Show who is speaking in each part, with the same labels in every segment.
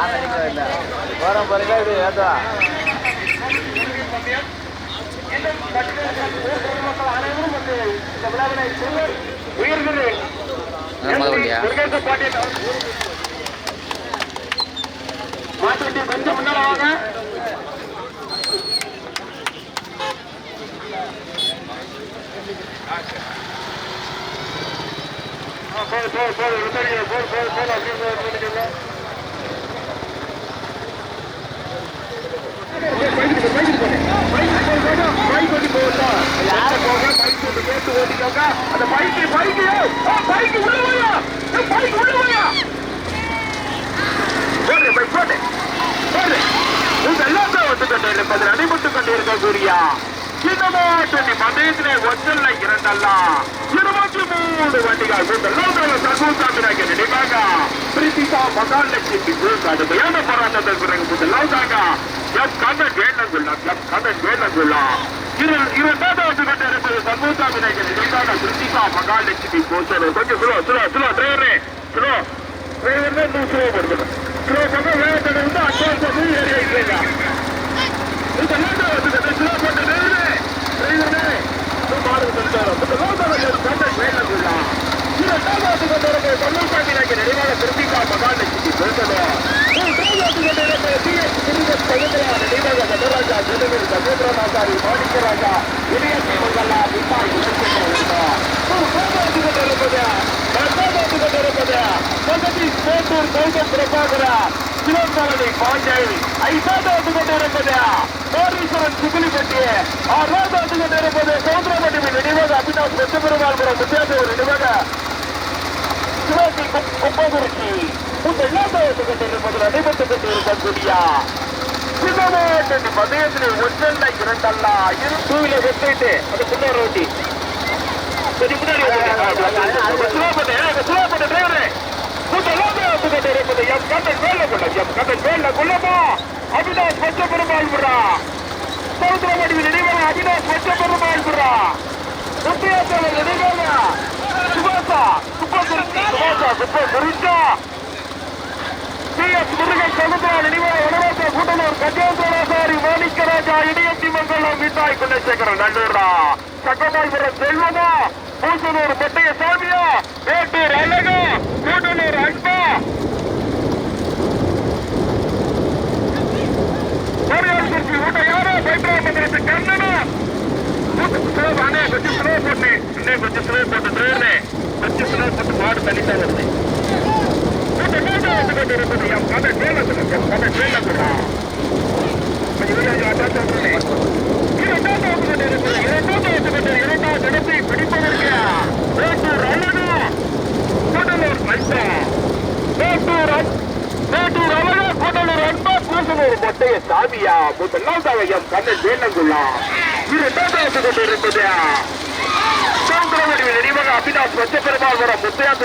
Speaker 1: வரம் பாருங்க இது ஏதா
Speaker 2: மாட்டு கொஞ்சம் முன்னால வாங்க போது போது போது விசாரிங்க போது போது போது அப்படின்னு சொல்லிட்டு அடிபட்டுக் கொண்டிருக்கக்கூடிய சின்னமாட்டி மதேசனே ஒன்றல்ல இரண்டல்ல இருபத்தி மூணு வண்டிகள் முதல்ல சர்வசாமியாக நினைவாக பிரித்திகா மகால் கடுமையான போராட்டத்திற்கு பிறகு முதலாவதாக எக்காதன் வேலங்குள்ளா எக்காதன் வேலங்குள்ளா இவர் இரண்டாவது கட்ட இருப்பது சண்முகா விநாயகர் நிகழ்வான கிருத்திகா மகாலட்சுமி கோச்சர் கொஞ்சம் ஸ்லோ ஸ்லோ ஸ்லோ டிரைவரே ஸ்லோ டிரைவர்னா இன்னும் ஸ்லோ பண்ணணும் ஸ்லோ பண்ண வேகத்தை வந்து அட்வான்ஸ் வந்து ஏரியா இல்லையா இது இரண்டாவது கட்ட ஸ்லோ பண்ண டிரைவரே டிரைவரே பாருங்க சொல்லிட்டாரு இரண்டாவது கட்ட இருப்பது சண்முகா விநாயகர் அதிகாரி மாணிக்கராஜா இதயத்தை உங்களா விமாய் பிரபாகரா சிவந்தரணி பாண்டை ஐசாதாது கொண்டிருப்பது கோடீஸ்வரன் சுகுலிப்பட்டி ஆறாவது கொண்டிருப்பது சமுதிரமணியின் நினைவாக அபிநாஷ் வெற்றிபெருமாள்புரம் வித்தியாசவர் நினைவாக சிவாஜி கும்பகுறிச்சி உங்கள் எல்லாத்தையும் கொண்டிருப்பதில் அனைவருக்கும் கொண்டிருக்கக்கூடிய மதியத்தில் ஒன்றல்ல இரண்டல்ல இரு டூவில வெட்டிட்டு அந்த பின்னர் ரோட்டி கொஞ்சம் முன்னாடி ஸ்லோ பண்ணு ஸ்லோ பண்ணு டிரைவரே கூட்டெல்லாம் கூட்டிட்டு இருப்பது எம் கண்டன் வேலை கொள்ள எம் கண்டன் வேலை கொள்ளமா அவினாஷ் வச்ச பெருமாள் விடுறா சமுத்திரமடி நினைவர அவினாஷ் வச்ச பெருமாள் விடுறா முத்தியாசோட நினைவேல சுபாஷா சுப்பா சுபாஷா சுப்பா சுரிஷா சி எஸ் முருகை சமுத்திரா நினைவாக வனவாச கூட்டணூர் கஜேந்திரவாசாரி மாணிக்கராஜா இடியத்தி மங்கலம் வீட்டாய் கொண்டே சேர்க்கிறோம் நன்றா சக்கமால்புரம் செல்வமா? பூசனூர் பொட்டைய சாமியா வேட்டூர் அழகா? கூட்டணூர் அன்பா? கோரியாஸ்குறிச்சி ஊட்ட யாரோ பைப்ரா மந்திரத்து கொஞ்சம் ஸ்லோ போட்டு அண்ணே கொஞ்சம் ஸ்லோ போட்டு ட்ரெயினே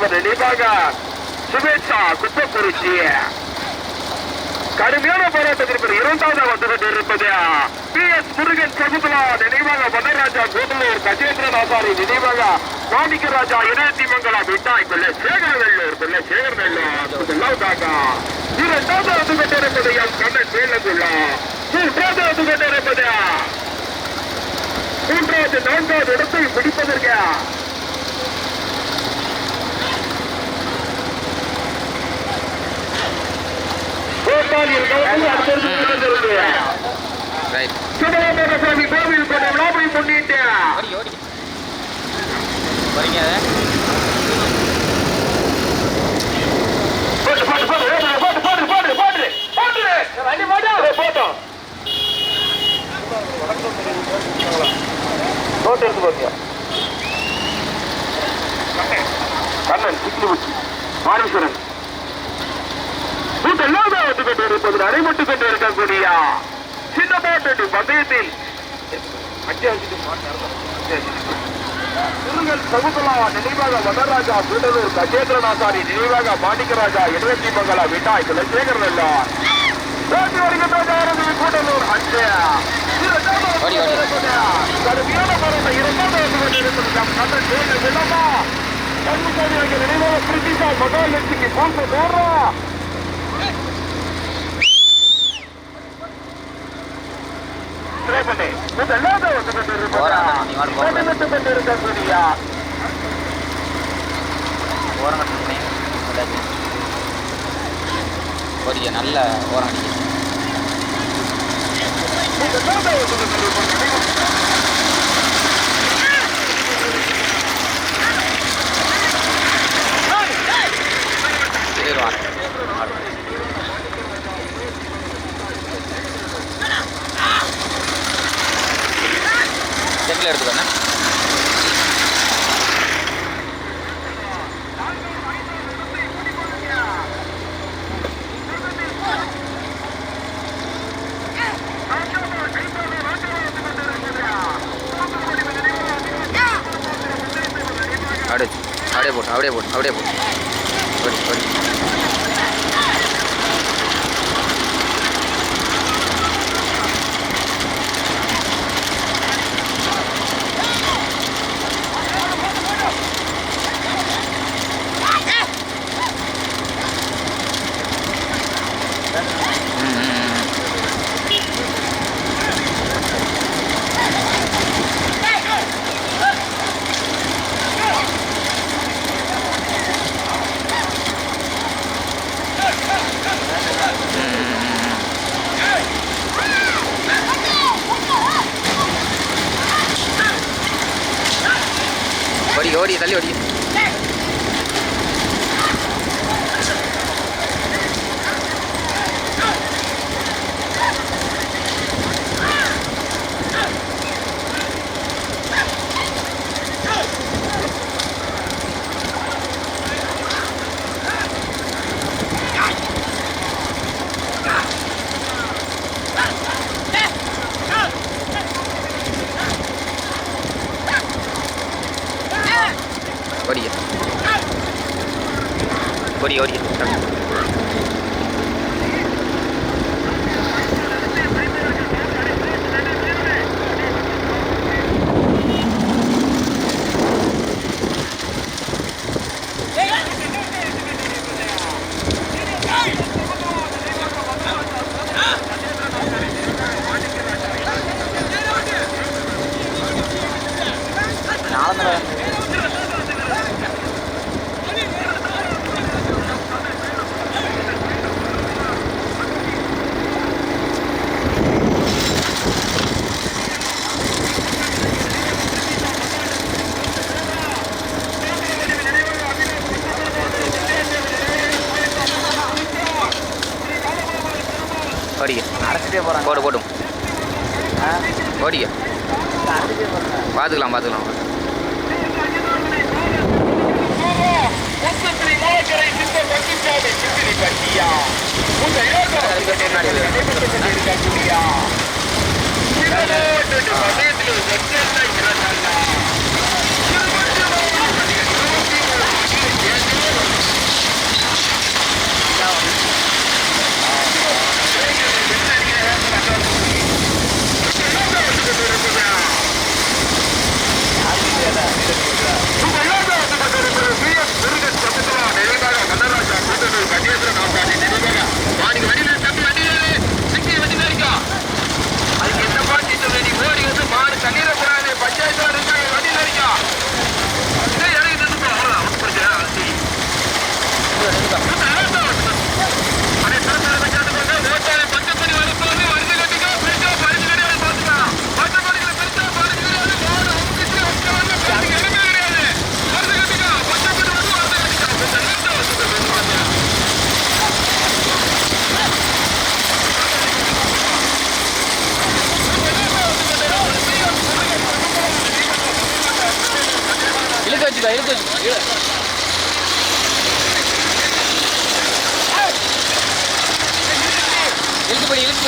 Speaker 2: பச்சப்பெருமாள்புரம் நிர்வாக சுபேட்சா குப்பக்குறிச்சி கடுமையான போராட்டத்திற்கு இரண்டாவது வந்து கொண்டிருப்பது பி எஸ் முருகன் சகுந்தலா நினைவாக வனராஜா கோதலூர் கஜேந்திரன் ஆசாரி நினைவாக மாணிக்க ராஜா இணையத்தி மங்கலம் விட்டாய் பிள்ளை சேகர் வெள்ளூர் பிள்ளை சேகர் வெள்ளூர் இரண்டாவது வந்து கொண்டிருப்பது எம் கண்ணன் வேலங்குள்ளா மூன்றாவது வந்து கொண்டிருப்பது மூன்றாவது நான்காவது இடத்தை பிடிப்பதற்கு? சுப்பிரமணியசாமி கோவில் போன விழாவை முன்னிட்டு கண்ணன் சிக்கிலி மாரீஸ்வரன் செல்லாத வந்து கொண்டு இருப்பது நடைபெற்று கொண்டு இருக்கக்கூடிய சின்ன போட்டு பந்தயத்தில் திருங்கல் சகுந்தலா நினைவாக வடராஜா வீடலூர் கஜேந்திரநாசாரி நினைவாக மாணிக்கராஜா இருபத்தி மங்களா விட்டாய் குலசேகரன் எல்லாம். கூடலூர் கடுமையான மரண இரண்டாவது வந்து கொண்டிருக்கிறது நல்ல நிலைமை நிலமா கண்ணுசாமி ஆகிய நினைவாக
Speaker 3: பிரிட்டிஷா
Speaker 2: மகாலட்சுமி
Speaker 3: போன்ற நேரம் ஓடிக்க நல்ல ஓரம் அடிக்க சரி வாங்க செட்டில் எடுத்துக்கோண்ணே அப்படியே அப்படியே போட்டு அப்படியே போட்டு அப்படியே போட்டு 九里的六里。
Speaker 1: அரைச்சிட்டே போறாங்க.
Speaker 3: போடு போடும் ஓடிக்க. பார்த்துக்கலாம் பார்த்துக்கலாம்
Speaker 2: முத்தத்திரி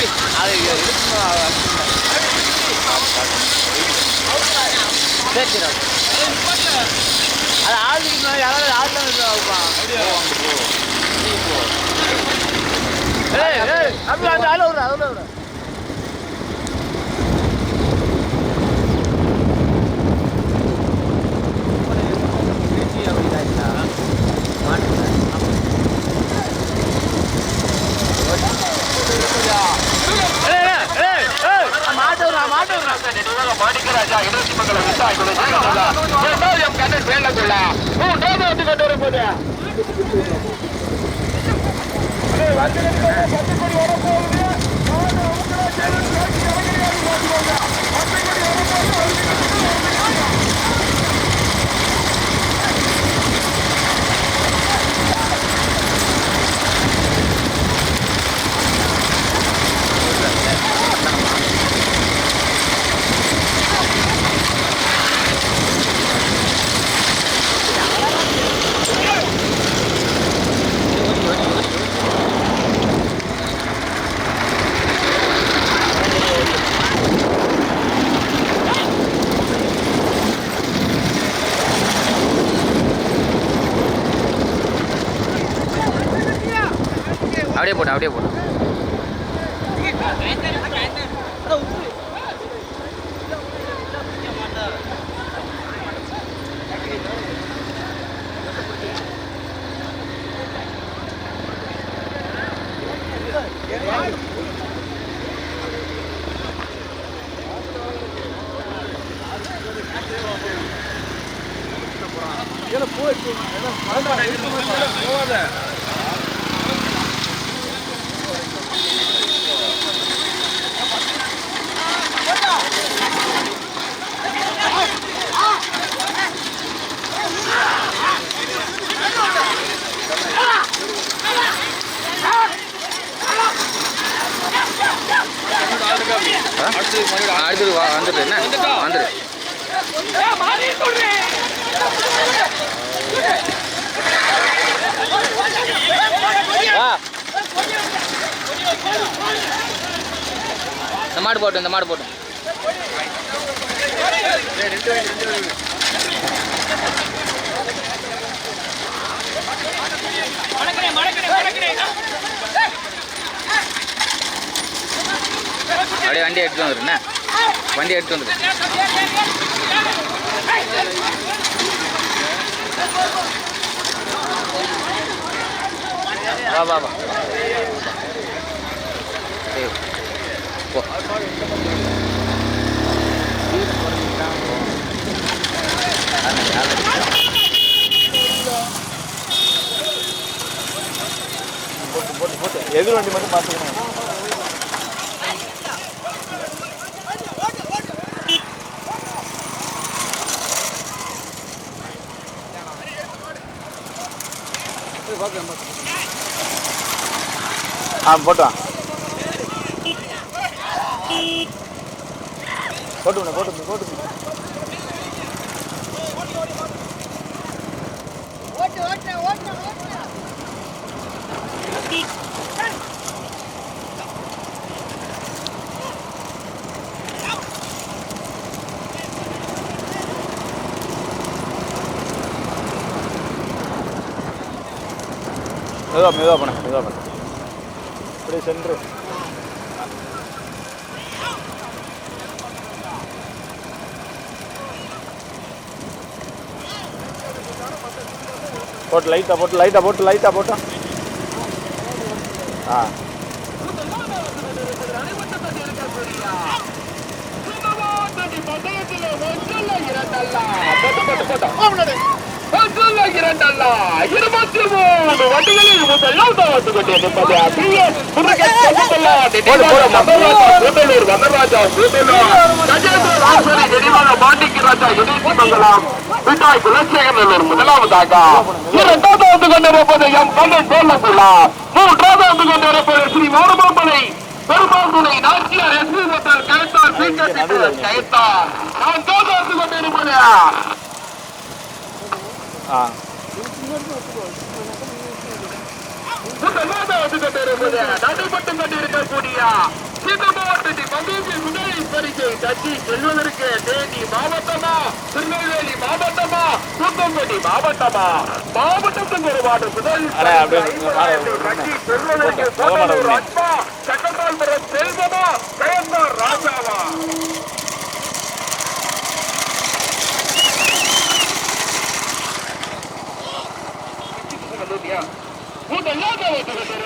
Speaker 3: இழுத்து அது இழுக்கணும் சரி சரி
Speaker 1: அது ஆளுக்கு யாராவது ஆள் வைப்பான்
Speaker 3: அப்படியே
Speaker 1: ஏய் ஏய் தம்பி அந்த ஆளு விடுறா அதுல விடுறா மாட்டு விடுறா மாட்டு விடுறா
Speaker 2: நினைவாக மாணிக்கராஜா இடைச்சி மங்கலம் விசாய் இரண்டாவது எம் கண்ணன் வேண்டக்குள்ள மூன்றாவது வந்து கொண்டு வரும்போது
Speaker 3: அப்படியே போட்டு அப்படியே போட்டு போய் வா வந்துடு என்ன? வந்துடு இந்த மாடு போட்டு இந்த மாடு போட்டு. அப்படியே வண்டி எடுத்து வந்துரு வண்டி எடுத்து வந்து வா வா வா. ஏய், போ.
Speaker 1: எதிர் வண்டி மட்டும் பார்த்துக்கணும். ஆ போட்டு வா. போட்டு போட்டு போட்டு மெதுவாக மெதுவாக பண்ண மெதுவாக பண்ண. அப்படியே சென்று. போட்டு லைட்டாக போட்டு லைட்டாக போட்டு லைட்டாக போட்டு. ஆ.
Speaker 2: இரண்டல்ல இருபத்தி மூணு வண்டிகளில் கொண்டிருப்பது அப்படியே கூட்டலூர் வனராஜா கூட்டலூர் மாண்டிக்கு ராஜா இணைச்சி மங்கலம். விட்டாய் குலசேகரனூர் முதலாவதாக. இரண்டாவது வந்து கொண்டிருப்பது எம் கண்ணை கோலகுலா மூன்றாவது வந்து கொண்டிருப்பது ஸ்ரீ மோரமாமலை பெருமாள் துணை நாச்சியார் எஸ்வி ஹோட்டல் கயத்தார் சீக்கிரம் கயத்தார். நான்காவது வந்து கொண்டிருப்பது
Speaker 1: ஆ.
Speaker 2: முதலாவது வந்து கொண்டிருப்பது கொண்டிருக்கக்கூடிய சீதமாவட்டத்தை மகிழ்ச்சி முதலில் பரிசை தட்டி செல்வதற்கு தேனி மாவட்டமா திருநெல்வேலி மாவட்டமா தூத்துக்குடி மாவட்டமா மாவட்டத்தின் ஒரு வார்டு முதல்
Speaker 1: அப்படியே
Speaker 2: செல்வதற்கு முதலாக ஓட்டுகிறது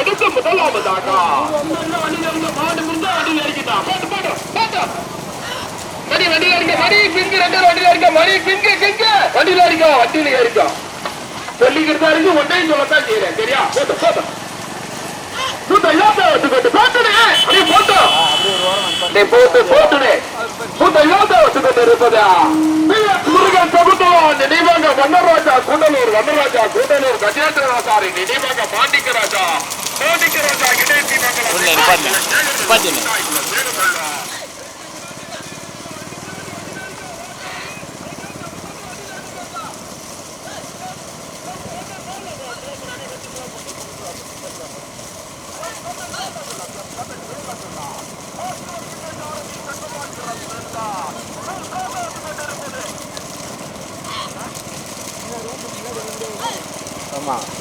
Speaker 2: எடுத்து முதலாவதாக மாடு முந்தா வண்டியில் அடிக்கிட்டான் போட்டு போட்டு போட்டு மணி வண்டியில இருக்க மணி கிங்க ரெண்டு வண்டியில இருக்க மணி கிங்க கிங்க வண்டியில இருக்க வண்டியில இருக்க சொல்லிக்கிட்டு தான் இருக்கு ஒன்றையும் சொல்லத்தான் செய்யறேன் சரியா? போட்டு போட்டு. போட்டு எல்லாத்த வச்சுக்கோட்டு போட்டுனே அப்படியே போட்டு. நீ போட்டு போட்டுனே போட்டு எல்லாத்த வச்சுக்கோட்டு இருப்பதா? முருகன் பிரபுத்துவம் நினைவாங்க வண்ணராஜா குண்டலூர் வண்ணராஜா குண்டலூர் கஜேந்திரநாசாரி நினைவாங்க பாண்டிக்க ராஜா பாண்டிக்க ராஜா இடைத்தி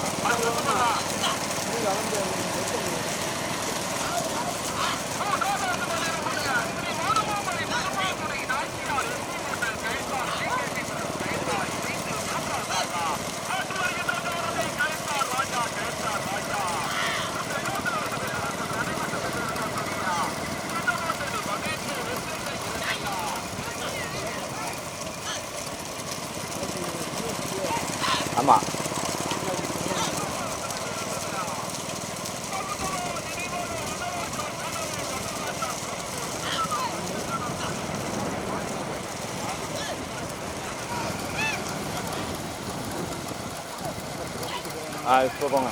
Speaker 1: 아, 소방아.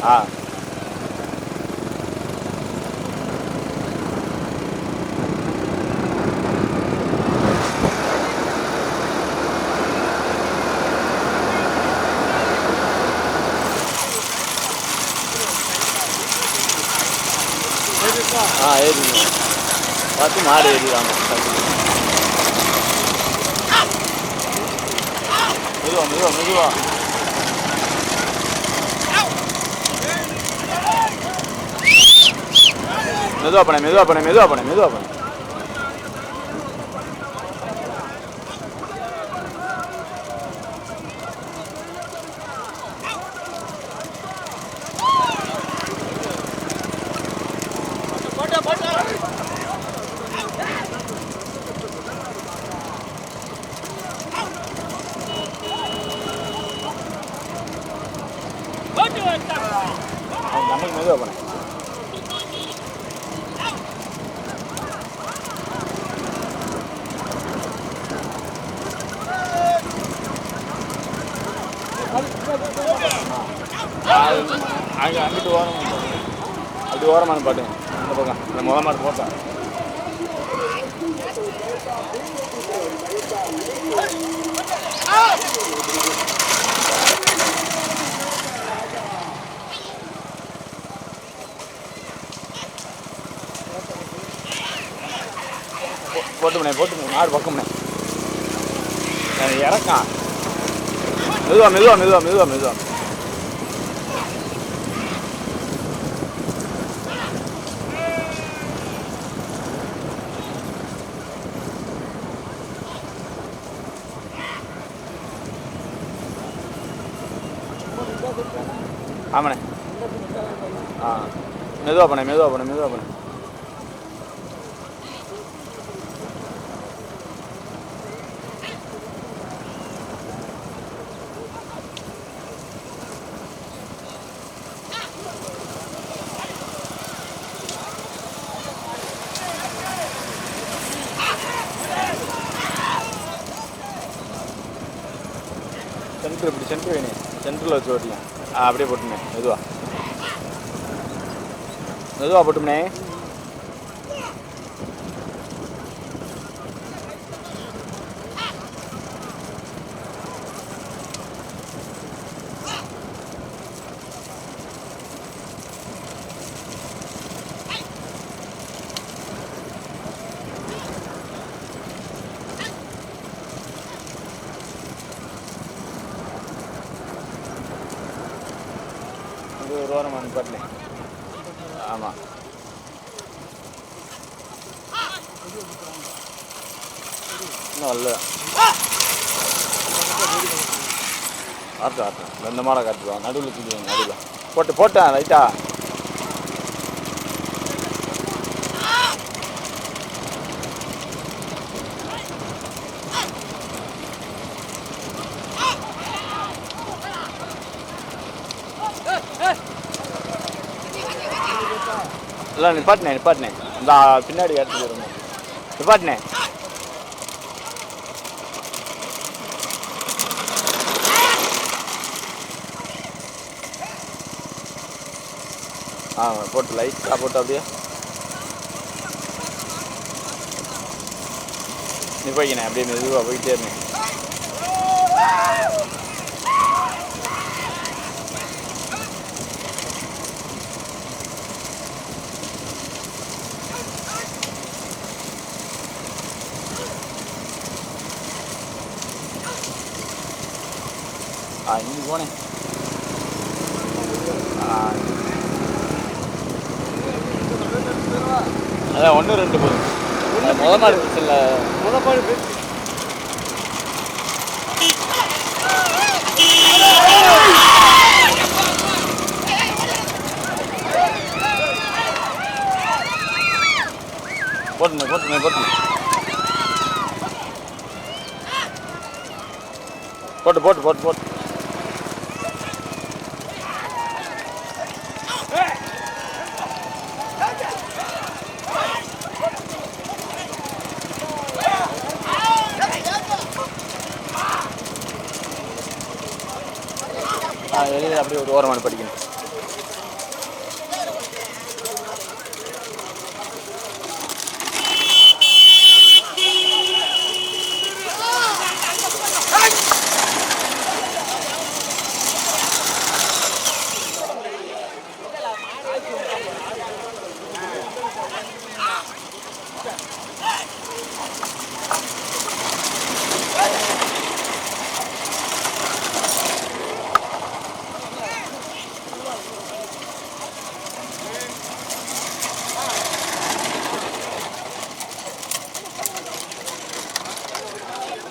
Speaker 1: 아. 아, 애들. 아, 좀 아래 애들이랑 가지. 이리 와, 이리 와, 이리 와. மெதுவா பண்ண மெதுவா பண்ண மெதுவா பண்ண மெதுவா பண்ண நம்மளுக்கு மெதுவா பண்ண அங்கே அங்கிட்டு ஓரம் அப்படி ஓரமான பாட்டு. அந்த பக்கம். அந்த முத மாதிரி போட்டான் போட்டுமனே போட்டுமனே மாடு பக்கம்னே. இறக்கான். மெதுவா மெதுவா மெதுவா மெதுவா மெதுவா. ஆ மெதுவாக பண்ணே மெதுவாக பண்ணே மெதுவாக பண்ணே. சென்டர் இப்படி சென்டர் வேணும் சென்டரில் வச்சு ஓட்டலாம் அப்படியே போட்டுனேன் மெதுவாக மெதுவாக போட்டும்னே. ஒரு வாரம் அனுப்பாட்டில் ஆட்டும் காட்டுறேன் இந்த மாடை காட்டுவான் நடுவில் தூக்கிடுவாங்க நடுவில். போட்டு போட்டேன் ரைட்டா இல்லை நிப்பாட்டினேன் நிப்பாட்டினேன் இந்த பின்னாடி எடுத்துக்கிறோம் நிப்பாட்டினேன் ஆ போட்டு லைட்டாக போட்டு அப்படியே நிப்பாக்கினேன் அப்படியே மெதுவாக போயிட்டே இருந்தேன் ஆ இங்கே போனேன் ஆ அதான் ஒன்று ரெண்டு போதும் அது முத மாடு இல்லை முத மாடு போட்டுனே போட்டுனே போட்டுனே. போட்டு போட்டு போட்டு போட்டு. ஆ வெளியில் அப்படியே ஒரு ஓரமான படிக்கணும்.